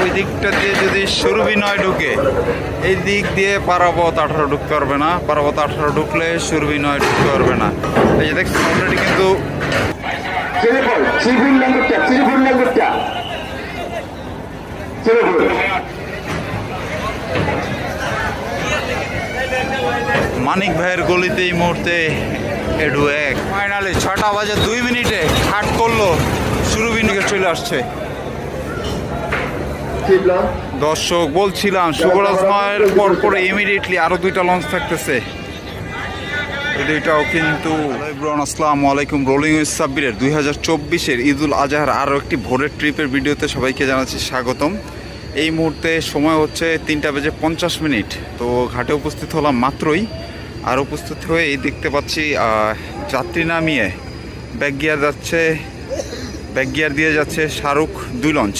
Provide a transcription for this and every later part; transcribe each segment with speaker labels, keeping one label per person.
Speaker 1: ওই দিকটা দিয়ে যদি সুরভি নয় ঢুকে এই দিক দিয়ে পারাবত আঠারো ঢুকতে পারবে না। পারাবত আঠারো ঢুকলে সুরবিনয় ঢুকতে পারবে না। এই যে দেখছেন অলরেডি কিন্তু মানিক ভাইয়ের গলিতে এই মুহূর্তে এডু এক। ফাইনালি ছটা বাজে দুই মিনিটে হাট করল সুরবিনিকে চলে আসছে। দর্শক, বলছিলাম শুভরাজ নয়ের পর পরে ইমিডিয়েটলি আরও দুইটা লঞ্চ থাকতেছে। দুইটাও কিন্তু আসসালামু আলাইকুম। রোলিং উইথ সাব্বিরের দুই হাজার চব্বিশের ঈদুল আজহার আরও একটি ভোরের ট্রিপের ভিডিওতে সবাইকে জানাচ্ছি স্বাগতম। এই মুহূর্তে সময় হচ্ছে তিনটা বেজে পঞ্চাশ মিনিট। তো ঘাটে উপস্থিত হলাম মাত্রই। আর উপস্থিত হয়ে এই দেখতে পাচ্ছি যাত্রী নামিয়ে ব্যাক গিয়ার যাচ্ছে ব্যাক গিয়ার দিয়ে যাচ্ছে শাহরুখ দুই লঞ্চ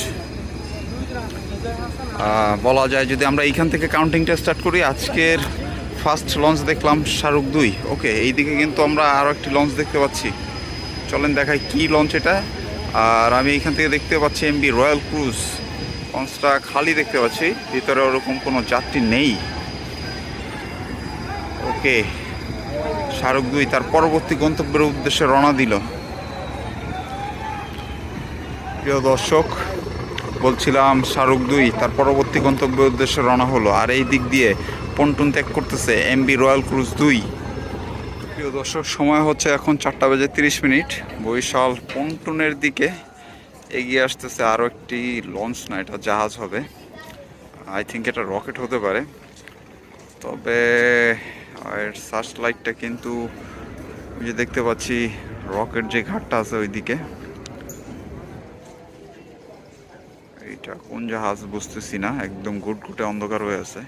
Speaker 1: বলা যায় যদি আমরা এইখান থেকে কাউন্টিংটা স্টার্ট করি, আজকের ফার্স্ট লঞ্চ দেখলাম শাহরুখ দুই। ওকে এইদিকে কিন্তু আমরা আরও একটি লঞ্চ দেখতে পাচ্ছি। চলেন দেখাই কি লঞ্চ এটা। আর আমি এইখান থেকে দেখতে পাচ্ছি এমবি রয়্যাল ক্রুজ লঞ্চটা খালি দেখতে পাচ্ছি, ভিতরে ওরকম কোনো যাত্রী নেই। ওকে শাহরুখ দুই তার পরবর্তী গন্তব্যের উদ্দেশ্যে রওনা দিল। প্রিয় দর্শক বলছিলাম শাহরুখ দুই, তার পরবর্তী গন্তব্যের উদ্দেশ্যে রওনা হলো। আর এই দিক দিয়ে পন্টুন ত্যাগ করতেছে এমবি রয়্যাল ক্রুজ দুই। প্রিয় দর্শক, সময় হচ্ছে এখন চারটা বেজে তিরিশ মিনিট। বরিশাল পন্টুনের দিকে এগিয়ে আসতেছে আরও একটি লঞ্চ না, এটা জাহাজ হবে। আই থিঙ্ক এটা রকেট হতে পারে। তবে এর সার্চ লাইটটা কিন্তু যে দেখতে পাচ্ছি রকেট যে ঘাটটা আছে ওইদিকে। এটা কোন জাহাজ বুঝতেছি না, একদম গুটগুটে অন্ধকার হয়ে আছে।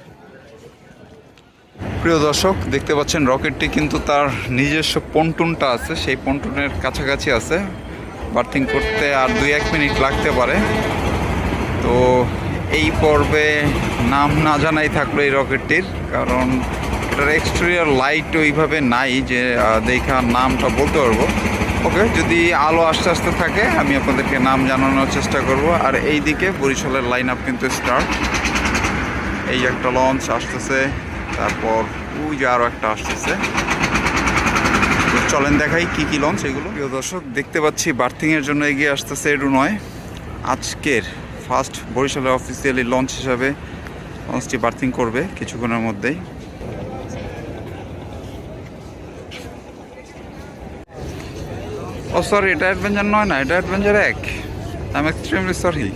Speaker 1: প্রিয় দর্শক, দেখতে পাচ্ছেন রকেটটি কিন্তু তার নিজস্ব পন্টুনটা আছে, সেই পন্টুনের কাছাকাছি আছে। বার্থিং করতে আর দুই এক মিনিট লাগতে পারে। তো এই পর্বে নাম না জানাই থাকল এই রকেটটির, কারণ এটার এক্সটেরিয়ার লাইট ওইভাবে নাই যে দেখা নামটা বলতে পারব। ওকে, যদি আলো আস্তে আস্তে থাকে, আমি আপনাদেরকে নাম জানানোর চেষ্টা করব। আর এই দিকে বরিশালের লাইন আপ কিন্তু স্টার্ট এই একটা লঞ্চ আসতেছে, তারপর, ওই যে আরও একটা আসতেছে। চলেন দেখাই কি কি লঞ্চ এগুলো। প্রিয় দর্শক, দেখতে পাচ্ছি বার্থিংয়ের জন্য এগিয়ে আসতেছে এডু নয়। আজকের ফার্স্ট বরিশালের অফিসিয়ালি লঞ্চ হিসাবে লঞ্চটি বার্থিং করবে কিছুক্ষণের মধ্যেই। ও সরি এটা অ্যাডভেঞ্চার নয় না, এটা অ্যাডভেঞ্চার এক। আই এম এক্সট্রিমলি সরি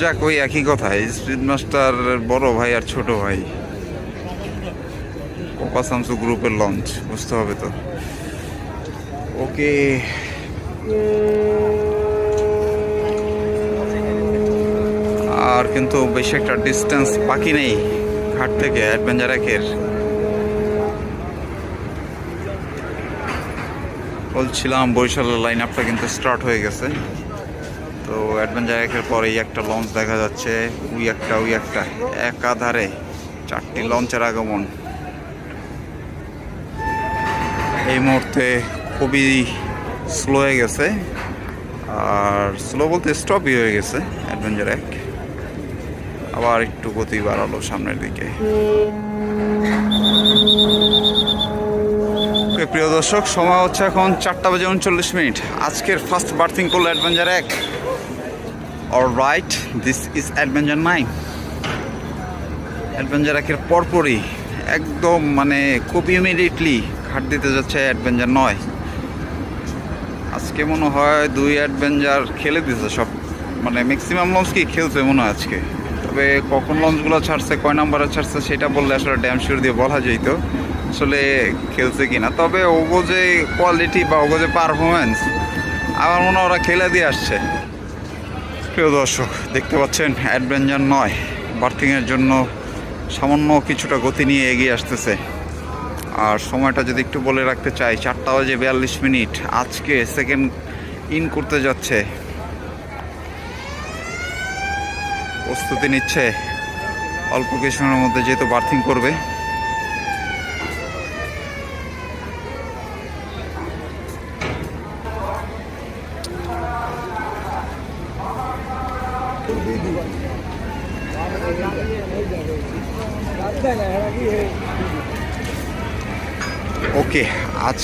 Speaker 1: যাক, ওই একই কথা স্পিড মাস্টার বড় ভাই আর ছোট ভাই। কোপা সামসু গ্রুপের লঞ্চ বুঝতে হবে তো। ওকে আর কিন্তু বেশি একটা ডিস্টেন্স বাকি নেই। ঘাট থেকে অ্যাডভেঞ্চার একের। বলছিলাম, বরিশালের লাইন আপটা কিন্তু স্টার্ট হয়ে গেছে। তো অ্যাডভেঞ্চার একের পরেই একটা লঞ্চ দেখা যাচ্ছে। ওই একটা ওই একটা। একাধারে চারটি লঞ্চের আগমন। এই মুহূর্তে খুবই স্লো হয়ে গেছে। আর স্লো বলতে স্টপই হয়ে গেছে অ্যাডভেঞ্চার এক। আবার একটু গতি বাড়ালো সামনের দিকে। প্রিয় দর্শক, সময় হচ্ছে এখন চারটা বাজে উনচল্লিশ মিনিট। আজকের ফার্স্ট বার্থিং করল অ্যাডভেঞ্চার এক। All right this is adventure nine adventure একের পরপরই একদম মানে খুব ইমিডিয়েটলি ঘাট দিতে যাচ্ছে অ্যাডভেঞ্চার নয়। আজকে মনে হয় দুই অ্যাডভেঞ্চার খেলে দিছে সব। মানে ম্যাক্সিমাম লঞ্চ কি খেলছে মনে হয় আজকে। তবে কখন লঞ্চগুলো ছাড়ছে, কয় নাম্বারে ছাড়ছে, সেটা বললে আসলে ড্যাম শিওর দিয়ে বলা যেত আসলে খেলছে কিনা, তবে ওগো যে কোয়ালিটি বা ওগো যে পারফরমেন্স আমার মনে ওরা খেলে দিয়ে আসছে। প্রিয় দর্শক, দেখতে পাচ্ছেন অ্যাডভেঞ্চার নয় বার্থিংয়ের জন্য সামান্য কিছুটা গতি নিয়ে এগিয়ে আসতেছে। আর সময়টা যদি একটু বলে রাখতে চাই, চারটা বাজে বিয়াল্লিশ মিনিট, আজকে সেকেন্ড ইন করতে যাচ্ছে। প্রস্তুতি নিচ্ছে, অল্প কিছুক্ষণের মধ্যে যেহেতু বার্থিং করবে।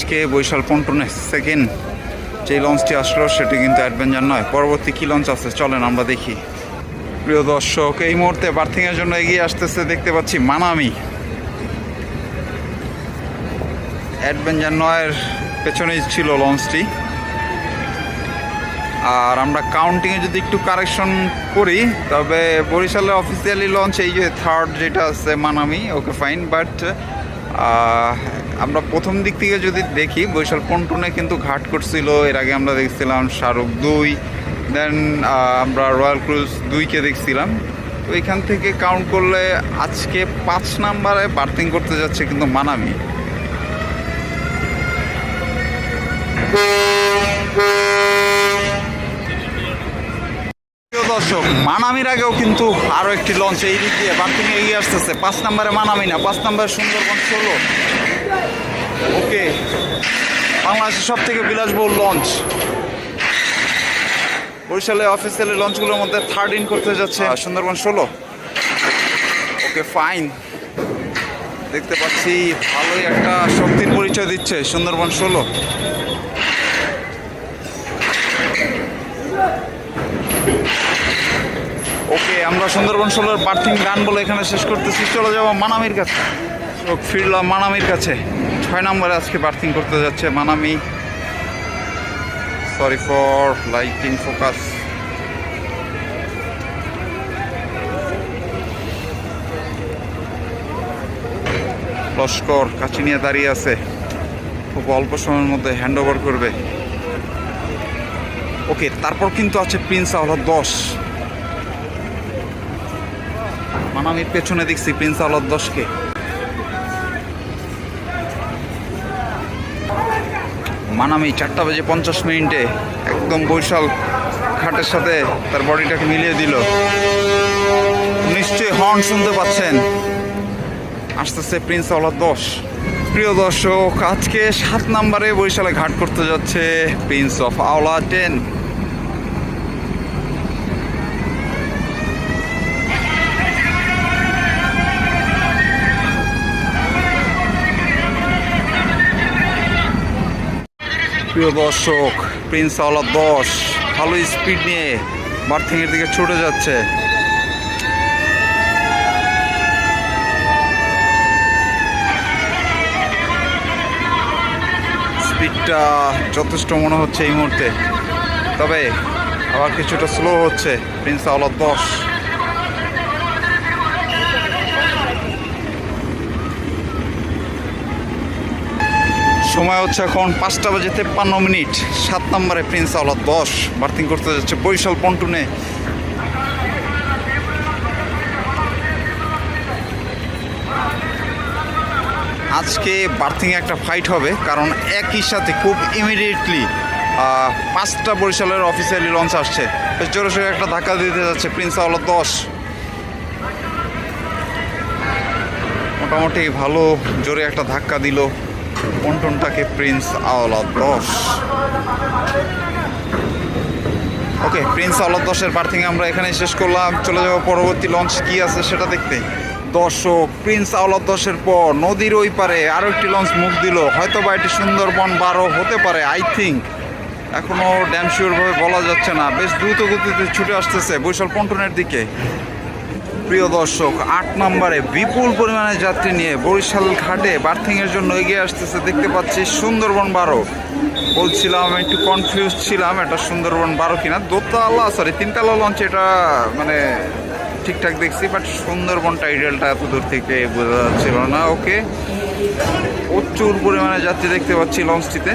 Speaker 1: আজকে বৈশাল পন্টনের সেকেন্ড যে লঞ্চটি আসলো, সেটি কিন্তু অ্যাডভেঞ্চার নয়। পরবর্তী কী লঞ্চ আছে? চলেন আমরা দেখি। প্রিয় দর্শক, এই মুহূর্তে বার্থিংয়ের জন্য এগিয়ে আসতেছে দেখতে পাচ্ছি মানামি। অ্যাডভেঞ্চার নয়ের পেছনেই ছিল লঞ্চটি আর আমরা কাউন্টিংয়ে যদি একটু কারেকশন করি, তবে বরিশালের অফিসিয়ালি লঞ্চ এই যে থার্ড যেটা আছে মানামি ওকে ফাইন বাট আমরা প্রথম দিক থেকে যদি দেখি, বরিশাল পন্টুনে কিন্তু ঘাট করছিল। এর আগে আমরা দেখছিলাম শাহরুখ দুই দেন আমরা রয়্যাল ক্রুজ দুইকে দেখছিলাম। তো এখান থেকে কাউন্ট করলে আজকে পাঁচ নাম্বারে বার্থিং করতে যাচ্ছে কিন্তু মানামি। দর্শক, মানামির আগেও কিন্তু আরও একটি লঞ্চ এই দিক দিয়ে বার্থিং এগিয়ে আসতেছে। পাঁচ নম্বরে মানামি না, পাঁচ নম্বরে সুন্দরবন ষোলো। ওকে। বাংলাদেশের সব থেকে বিলাসবহুল লঞ্চ বরিশালে অফিসিয়ালি লঞ্চগুলোর মধ্যে থার্ড ইন করতে যাচ্ছে সুন্দরবন ষোলো। ওকে ফাইন দেখতে পাচ্ছি ভালোই একটা শক্তির পরিচয় দিচ্ছে সুন্দরবন ষোলো। ওকে আমরা সুন্দরবন ষোলোর বার্থিং গান বলে এখানে শেষ করতেছি। চলে যাব মানামির কাছে। তো ফিরলাম মানামির কাছে। ছয় নম্বরে আজকে বার্থিং করতে যাচ্ছে Manami. Sorry for lighting focus Laskar কাছে নিয়ে দাঁড়িয়ে আছে। খুব অল্প সময়ের মধ্যে হ্যান্ড ওভার করবে। ওকে তারপর কিন্তু আছে প্রিন্স আহ্লাদ দশ। মানামির পেছনে দেখছি প্রিন্স আহ্লাদ দশকে। মানামি চারটা বাজে পঞ্চাশ মিনিটে একদম বৈশাল খাটের সাথে তার বডিটাকে মিলিয়ে দিল। নিশ্চয়ই হর্ন শুনতে পাচ্ছেন। আসতেছে প্রিন্স আওলা দশ। প্রিয় দর্শক, আজকে সাত নম্বরে বরিশালে ঘাট করতে যাচ্ছে প্রিন্স অফ আওলা টেন। প্রিয় দর্শক প্রিন্স আওলা দশ ভালো স্পিড নিয়ে বার্থিংয়ের দিকে ছুটে যাচ্ছে। স্পিডটা যথেষ্ট মনে হচ্ছে এই মুহূর্তে। তবে আবার কিছুটা স্লো হচ্ছে প্রিন্স আওলা দশ সময় হচ্ছে এখন পাঁচটা বাজে তেপ্পান্ন মিনিট। সাত নম্বরে প্রিন্স আওলা দশ বার্থিং করতে যাচ্ছে বরিশাল পন্টুনে। আজকে বার্থিং একটা ফাইট হবে, কারণ একই সাথে খুব ইমিডিয়েটলি পাঁচটা বরিশালের অফিসিয়ালি লঞ্চ আসছে। জোরে সোরে একটা ধাক্কা দিতে যাচ্ছে প্রিন্স আওলা দশ মোটামুটি ভালো জোরে একটা ধাক্কা দিল। পন্টনটাকে প্রিন্স আওলা দশ। ওকে, প্রিন্স আওলা দশের বার্থিং আমরা এখানে শেষ করলাম। চলে যাব পরবর্তী লঞ্চ কি আছে সেটা দেখতে। দর্শক, প্রিন্স আওলাদ দশের পর নদীর ওই পারে আরও একটি লঞ্চ মুখ দিল। হয়তো বা এটি সুন্দরবন বারো হতে পারে আই থিঙ্ক এখনও ড্যাম শিওরভাবে বলা যাচ্ছে না। বেশ দ্রুত গতিতে ছুটে আসতেছে বৈশাল পন্টনের দিকে। প্রিয় দর্শক, আট নম্বরে বিপুল পরিমাণে যাত্রী নিয়ে বরিশাল ঘাটে বার্থিংয়ের জন্য এগিয়ে আসতেছে দেখতে পাচ্ছি সুন্দরবন বারো। বলছিলাম, একটু কনফিউজ ছিলাম, এটা সুন্দরবন বারো কিনা? দোতলা সরি তিনতলা লঞ্চ এটা মানে ঠিকঠাক দেখছি বাট সুন্দরবন টাইটেলটা এত দূর থেকে বোঝা যাচ্ছিল না। ওকে প্রচুর পরিমাণে যাত্রী দেখতে পাচ্ছি লঞ্চটিতে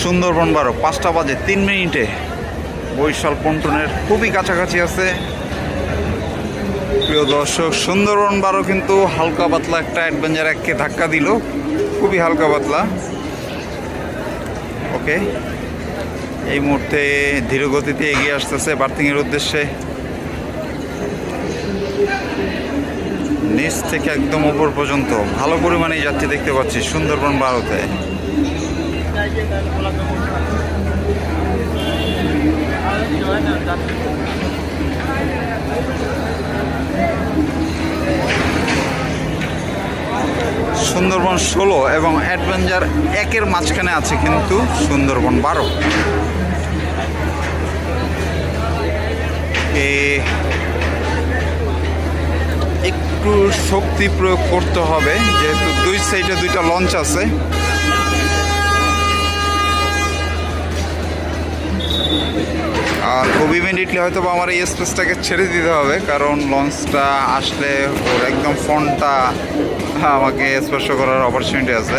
Speaker 1: সুন্দরবন বারো, পাঁচটা বাজে, তিন মিনিটে। বৈশাল পন্টনের খুবই কাছাকাছি আছে। প্রিয় দর্শক, সুন্দরবন বারো কিন্তু হালকা পাতলা একটা অ্যাডভেঞ্চার এককে ধাক্কা দিল। খুবই হালকা পাতলা। ওকে এই মুহূর্তে ধীর গতিতে এগিয়ে আসতেছে বার্থিংয়ের উদ্দেশ্যে। নিচ থেকে একদম উপর পর্যন্ত ভালো পরিমাণে যাত্রী দেখতে পাচ্ছি সুন্দরবন বারোতে। সুন্দরবন ষোলো এবং অ্যাডভেঞ্চার একের মাঝখানে আছে কিন্তু সুন্দরবন বারো। একটু শক্তি প্রয়োগ করতে হবে, যেহেতু দুই সাইডে দুইটা লঞ্চ আছে। আর খুব ইমিডিয়েটলি হয়তো বা আমার এই স্পেসটাকে ছেড়ে দিতে হবে, কারণ লঞ্চটা আসলে ওর একদম ফোনটা আমাকে স্পর্শ করার অপরচুনিটি আছে।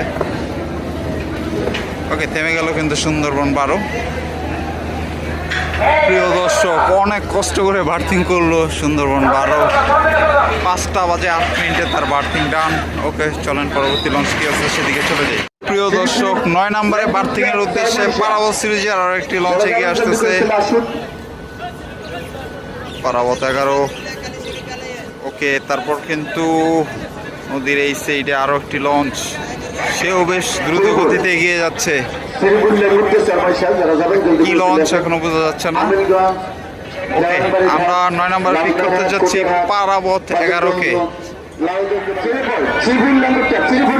Speaker 1: ওকে থেমে গেল কিন্তু সুন্দরবন বারো। প্রিয় দর্শক, অনেক কষ্ট করে বার্থিং করল সুন্দরবন বারো। পাঁচটা বাজে আট মিনিটে তার বার্থিং ডান ওকে চলেন পরবর্তী লঞ্চ কী আছে সেদিকে চলে যাই। প্রিয় দর্শক নয় নম্বরে বার্থিং এর উদ্দেশ্যে পারাবত সিরিজের আরও একটি লঞ্চ এগিয়ে আসতেছে পারাবত এগারো ওকে তারপর কিন্তু নদীর এই সাইডে আরও একটি লঞ্চ সেও বেশ দ্রুত গতিতে এগিয়ে যাচ্ছে কি লঞ্চ এখনও বোঝা যাচ্ছে না আমরা নয় নম্বর পিক করতে যাচ্ছি পারাবত এগারোকে
Speaker 2: শ্রীপুর,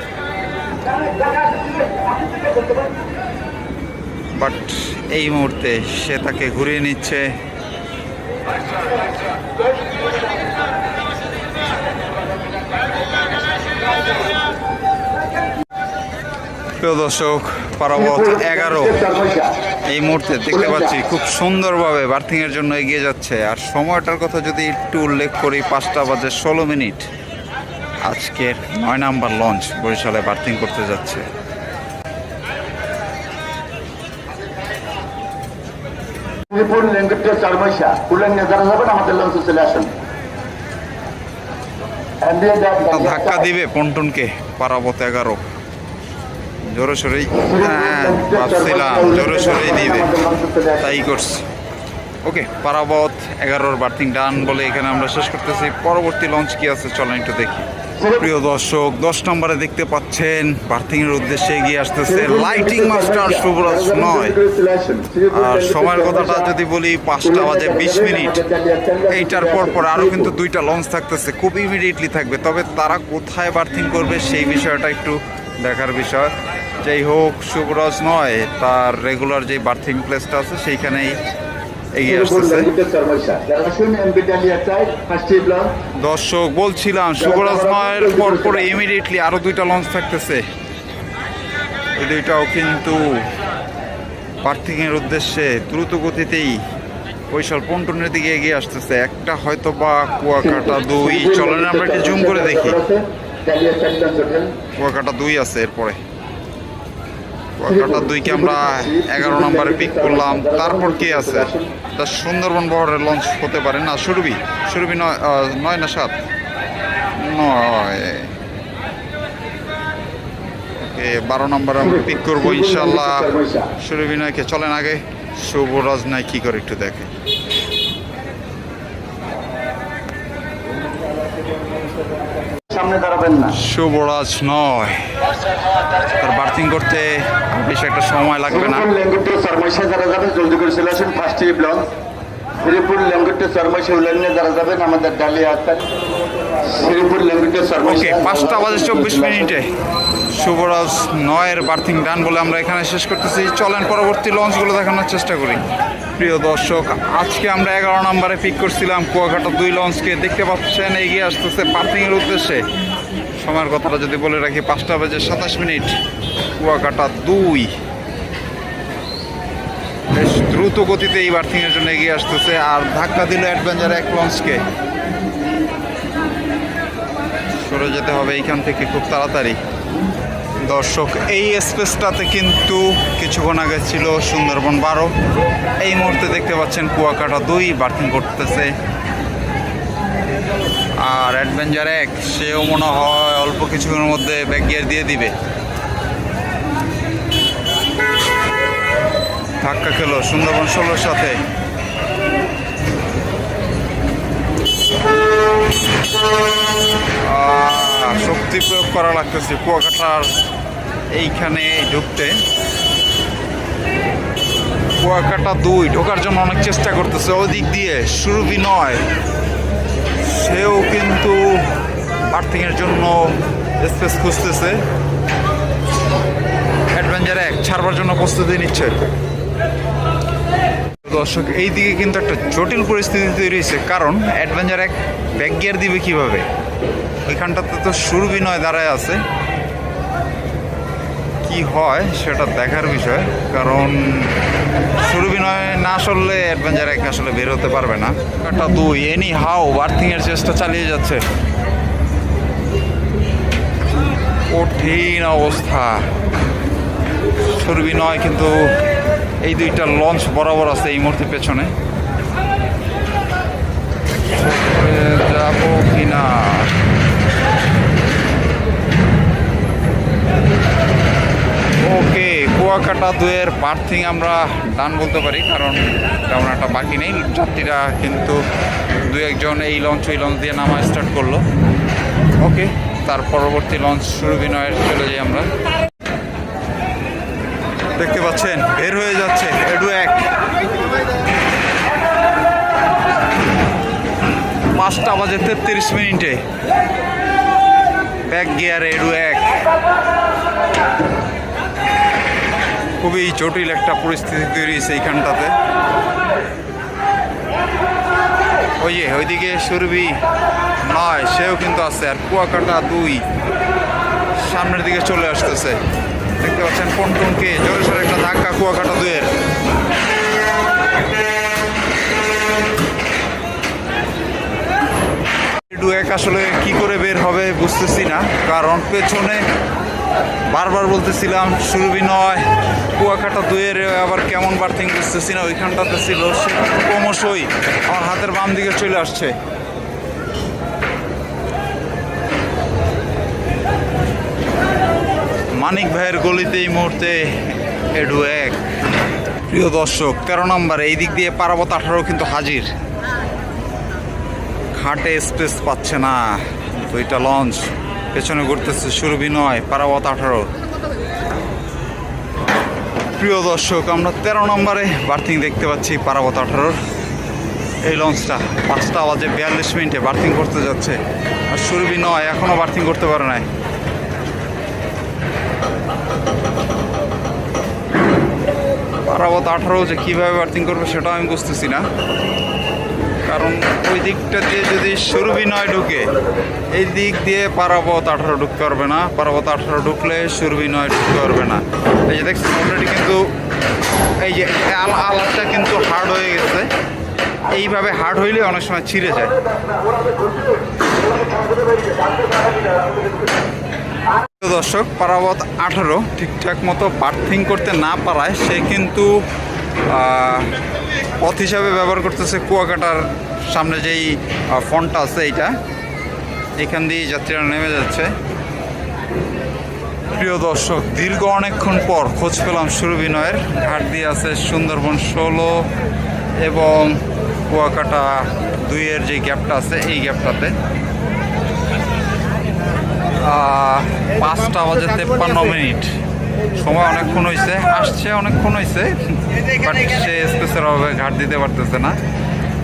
Speaker 1: বাট এই মুহূর্তে সে তাকে ঘুরিয়ে নিচ্ছে। প্রিয় দর্শক, পারাবত এগারো। এই মুহূর্তে দেখতে পাচ্ছি খুব সুন্দরভাবে বার্থিং এর জন্য এগিয়ে যাচ্ছে। আর সময়টার কথা যদি একটু উল্লেখ করি, পাঁচটা বাজে ষোলো মিনিট। আজকের নয় নাম্বার লঞ্চ বরিশালে বার্থিং করতে যাচ্ছে।
Speaker 2: শ্রীপুর লেঙ্গুরটা চারমাইশা যারা যাবেন আমাদের লঞ্চে চলে আসুন।
Speaker 1: ধাক্কা দিবে পন্টনকে পারাবত এগারো। জোরে সরেই হ্যাঁ ভাবছিলাম জোরে সরেই দিবে। তাই করছি। ওকে পারাবত এগারোর বার্থিং ডান বলে এখানে আমরা শেষ করতেছি। পরবর্তী লঞ্চ কি আছে চলেন একটু দেখি। প্রিয় দর্শক দশ নম্বরে দেখতে পাচ্ছেন বার্থিং এর উদ্দেশ্যে এগিয়ে আসতেছে লাইটিং মাস্টার শুভরাজ নয়। আর সময়ের কথাটা যদি বলি পাঁচটা বাজে বিশ মিনিট। এইটার পর পর আরও কিন্তু দুইটা লঞ্চ থাকতেছে খুব ইমিডিয়েটলি থাকবে। তবে তারা কোথায় বার্থিং করবে সেই বিষয়টা একটু দেখার বিষয়। যাই হোক শুভরাজ নয় তার রেগুলার যে বার্থিং প্লেসটা আছে সেইখানেই এগিয়ে দর্শক বলছিলাম শুভরাজ নয়ের পর পরে ইমিডিয়েটলি আরও দুইটা লঞ্চ থাকতেছে। এই দুইটাও কিন্তু পার্থিং এর উদ্দেশ্যে দ্রুত গতিতেই বৈশাল পন্টনের দিকে এগিয়ে আসতেছে। একটা হয়তো বা কুয়াকাটা দুই। চলেন আমরা একটু জুম করে দেখি। কুয়াকাটা দুই আছে এরপরে। কুয়াকাটা দুইকে আমরা এগারো নম্বরে পিক করলাম। তারপর কি আছে? তা সুন্দরবন বহরের লঞ্চ হতে পারে না? সুরভি। সুরভি নয় নয় না সাত? নয়। বারো নম্বরে আমরা পিক করব ইনশাল্লাহ সুরভি নয়কে, চলেন আগে। শুভরাজ নয় কি করে একটু দেখে।
Speaker 2: সামনে দাঁড়াবেন না।
Speaker 1: শুভরাজ নয়। তার বার্থিং করতে বেশ একটা সময় লাগবে না।
Speaker 2: ল্যাঙ্গুয়েজটা লেঙ্গুরটা দ্বারা যারা যাবেন জলদি করে চলে আসেন ফার্স্ট লঞ্চ শ্রীপুর ল্যাঙ্গুয়েজটা চারমাইশা উলেন্না যারা যাবেন আমাদের ডালিয়া আছেন শ্রীপুর ল্যাঙ্গুয়েজটা
Speaker 1: ওকে পাঁচটা বাজে চব্বিশ মিনিটে। শুভরাজ নয়ের বার্থিং ডান বলে আমরা এখানে শেষ করতেছি। চলেন পরবর্তী লঞ্চগুলো দেখানোর চেষ্টা করি। প্রিয় দর্শক, আজকে আমরা এগারো নম্বরে পিক করছিলাম কুয়াকাটা দুই লঞ্চকে। দেখতে পাচ্ছেন, এগিয়ে আসতেছে বার্থিংয়ের উদ্দেশ্যে। সময়ের কথাটা যদি বলে রাখি, পাঁচটা বাজে সাতাশ মিনিট কুয়াকাটা দুই। বেশ দ্রুত গতিতে এই বার্থিংয়ের জন্য এগিয়ে আসতেছে আর ধাক্কা দিল অ্যাডভেঞ্চার এক লঞ্চকে। সরে যেতে হবে এইখান থেকে খুব তাড়াতাড়ি। দর্শক, এই স্পেসটাতে কিন্তু কিছুক্ষণ আগে ছিল সুন্দরবন বারো। এই মুহূর্তে দেখতে পাচ্ছেন কুয়াকাটা দুই বার্থিং করতেছে। আর অ্যাডভেঞ্চার এক, সেও মনে হয় অল্প কিছুক্ষণের মধ্যে ব্যাক গিয়ার দিয়ে দিবে। ধাক্কা খেলো সুন্দরবন ষোলোর সাথে। শক্তি প্রয়োগ করা লাগতেছে কুয়াকাটার এইখানে ঢুকতে। কুয়াকাটা দুই, ঢোকার জন্য অনেক চেষ্টা করতেছে। ওদিক দিয়ে, সুরভি নয়। সেও কিন্তু আর্থিংয়ের জন্য স্পেস খুঁজতেছে। অ্যাডভেঞ্চার এক, ছাড়বার জন্য প্রস্তুতি নিচ্ছে। দর্শক এই দিকে কিন্তু একটা জটিল পরিস্থিতি তৈরি হয়েছে। কারণ অ্যাডভেঞ্চার এক ব্যাক গিয়ার দিবে কীভাবে? ওইখানটাতে তো সুরভি নয় দাঁড়ায় আছে। কি হয় সেটা দেখার বিষয়, কারণ সুরভি নয় না আসলে অ্যাডভেঞ্চার এক আসলে বের হতে পারবে না। একটা দুই এনি হাও বার্থিংয়ের চেষ্টা চালিয়ে যাচ্ছে। কঠিন অবস্থা। সুরভি নয় কিন্তু এই দুইটা লঞ্চ বরাবর আছে এই মুহূর্তে পেছনে। যাব কিনা? কুয়াকাটা দুয়ের বার্থিং আমরা ডান বলতে পারি কারণ তেমন একটা বাকি নেই। যাত্রীরা কিন্তু দু একজন এই লঞ্চ ওই লঞ্চ দিয়ে নামা স্টার্ট করল। ওকে তার পরবর্তী লঞ্চ শুরু বিনয়ের চলে যাই আমরা। দেখতে পাচ্ছেন বের হয়ে যাচ্ছে এডু এক। পাঁচটা বাজে তেত্রিশ মিনিটে। ব্যাক গিয়ার এডু এক। খুবই জটিল একটা পরিস্থিতি তৈরি হয়েছে এইখানটাতে। ওই যে, ওইদিকে সুরভি নয়, সেও কিন্তু আছে, আর কুয়াকাটা দুই সামনের দিকে চলে আসতেছে। দেখতে পাচ্ছেন পন্টনকে জোরে সোরে একটা ধাক্কা কুয়াকাটা দুয়ের এক আসলে কি করে বের হবে বুঝতেছি না, কারণ পেছনে বারবার বলতেছিলাম, সুরভি নয়, কুয়াকাটা দুয়ের আবার কেমন বার্থিং বুঝতেছি না, ওইখানটাতে ছিল সে ক্রমশই আমার হাতের বাম দিকে চলে আসছে। মানিক ভাইয়ের গলিতে এই মুহূর্তে এডু এক। প্রিয় দর্শক, তেরো নম্বর, এই দিক দিয়ে পারাবত আঠারো কিন্তু হাজির। ঘাটে স্পেস পাচ্ছে না, দুইটা লঞ্চ পেছনে ঘুরতেছে সুরভি নয় পারাবত আঠারো। প্রিয় দর্শক, আমরা তেরো নম্বরে বার্থিং দেখতে পাচ্ছি পারাবত আঠারোর। এই লঞ্চটা পাঁচটা বাজে বিয়াল্লিশ মিনিটে বার্থিং করতে যাচ্ছে। আর সুরভি নয় এখনও বার্থিং করতে পারে নাই। পারাবত আঠারো যে কীভাবে বার্থিং করবে সেটাও আমি বুঝতেছি না। কারণ ওই দিকটা দিয়ে যদি সুরভি নয় ঢুকে, এই দিক দিয়ে পারাবত আঠারো ঢুকতে পারবে না। পারাবত আঠারো ঢুকলে সুরভি নয় ঢুকতে পারবে না। এই যে দেখছেন অলরেডি কিন্তু এই যে এই আল আলাদটা কিন্তু হার্ড হয়ে গেছে। এইভাবে হার্ড হইলে অনেক সময় ছিঁড়ে যায়। দর্শক, পারাবত আঠারো ঠিকঠাক মতো বার্থিং করতে না পারায়, সে কিন্তু পথ হিসাবে ব্যবহার করতেছে কুয়াকাটার সামনে যেই ফন্টটা আছে এইটা। এখান দিয়ে যাত্রীরা নেমে যাচ্ছে। প্রিয় দর্শক, দীর্ঘ অনেকক্ষণ পর খোঁজ পেলাম সুরবিনয়ের ঘাট দিয়ে আছে সুন্দরবন ষোলো এবং কুয়াকাটা দুইয়ের যে গ্যাপটা আছে, এই গ্যাপটাতে। পাঁচটা বাজে তেপ্পান্ন মিনিট। সময় অনেকক্ষণ হয়েছে আসছে অনেকক্ষণ হয়েছে বাট সে স্পেসের অভাবে ঘাট দিতে পারতেছে না।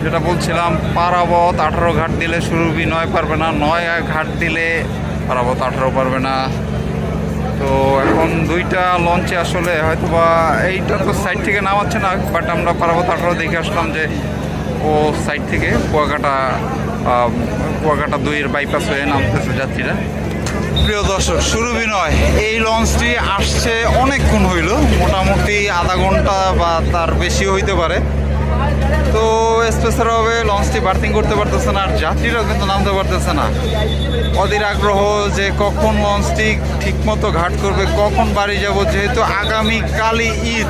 Speaker 1: যেটা বলছিলাম, পারাবত আঠারো ঘাট দিলে সুরভি নয় পারবে না, নয় ঘাট দিলে পারাবত আঠারো পারবে না। তো এখন দুইটা লঞ্চে আসলে হয়তো বা এইটা তো সাইড থেকে নামাচ্ছে না বাট আমরা পারাবত আঠারো দেখে আসলাম যে ও সাইড থেকে কুয়াকাটা কুয়াকাটা দুইয়ের বাইপাস হয়ে নামতেছে যাত্রীরা। প্রিয় দর্শক, শুরু বিনয়। এই লঞ্চটি আসছে অনেকক্ষণ হইল, মোটামুটি আধা ঘণ্টা বা তার বেশি হইতে পারে। তো স্পেসের হবে লঞ্চটি বার্থিং করতে পারতেছে না, আর যাত্রীরাও কিন্তু নামতে পারতেছে না। অধীর আগ্রহ যে কখন লঞ্চটি ঠিকমতো ঘাট করবে, কখন বাড়ি যাব, যেহেতু আগামী কালই ঈদ।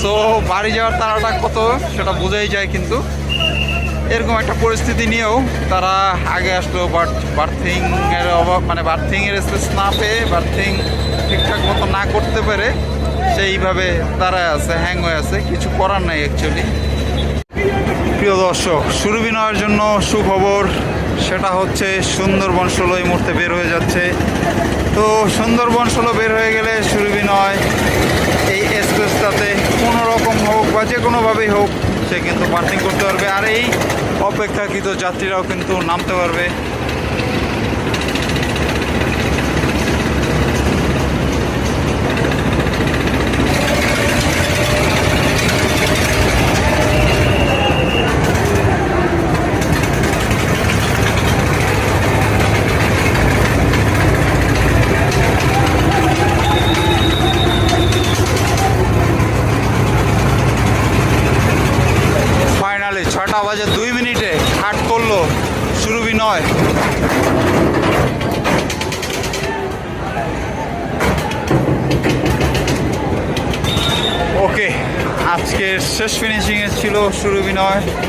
Speaker 1: সো বাড়ি যাওয়ার তারাটা কত, সেটা বোঝাই যায় কিন্তু। এরকম একটা পরিস্থিতি নিয়েও তারা আগে আসলো বাট বার্থিং এর অভাব মানে বার্থিং এর স্পেস না পেয়ে বার্থিং ঠিকঠাক মতো না করতে পেরে সেইভাবে দাঁড়ায় আছে হ্যাং হয়ে আছে, কিছু করার নাই অ্যাকচুয়ালি প্রিয় দর্শক সুরবিনয়ের জন্য সুখবর, সেটা হচ্ছে সুন্দরবন ষোলো এই মুহূর্তে বের হয়ে যাচ্ছে। তো সুন্দরবন ষোলো বের হয়ে গেলে সুরবিনয় এই এক্সপ্রেসটাতে কোনো রকম হোক বা যে কোনোভাবেই হোক সে কিন্তু পার্কিং করতে পারবে। আর এই অপেক্ষাকৃত যাত্রীরাও কিন্তু নামতে পারবে ফাইনালি ছটা বাজে দুই মিনিটে হাট করল সুরভি নয় ওকে আজকের শেষ ফিনিশিংয়ে ছিল সুরভি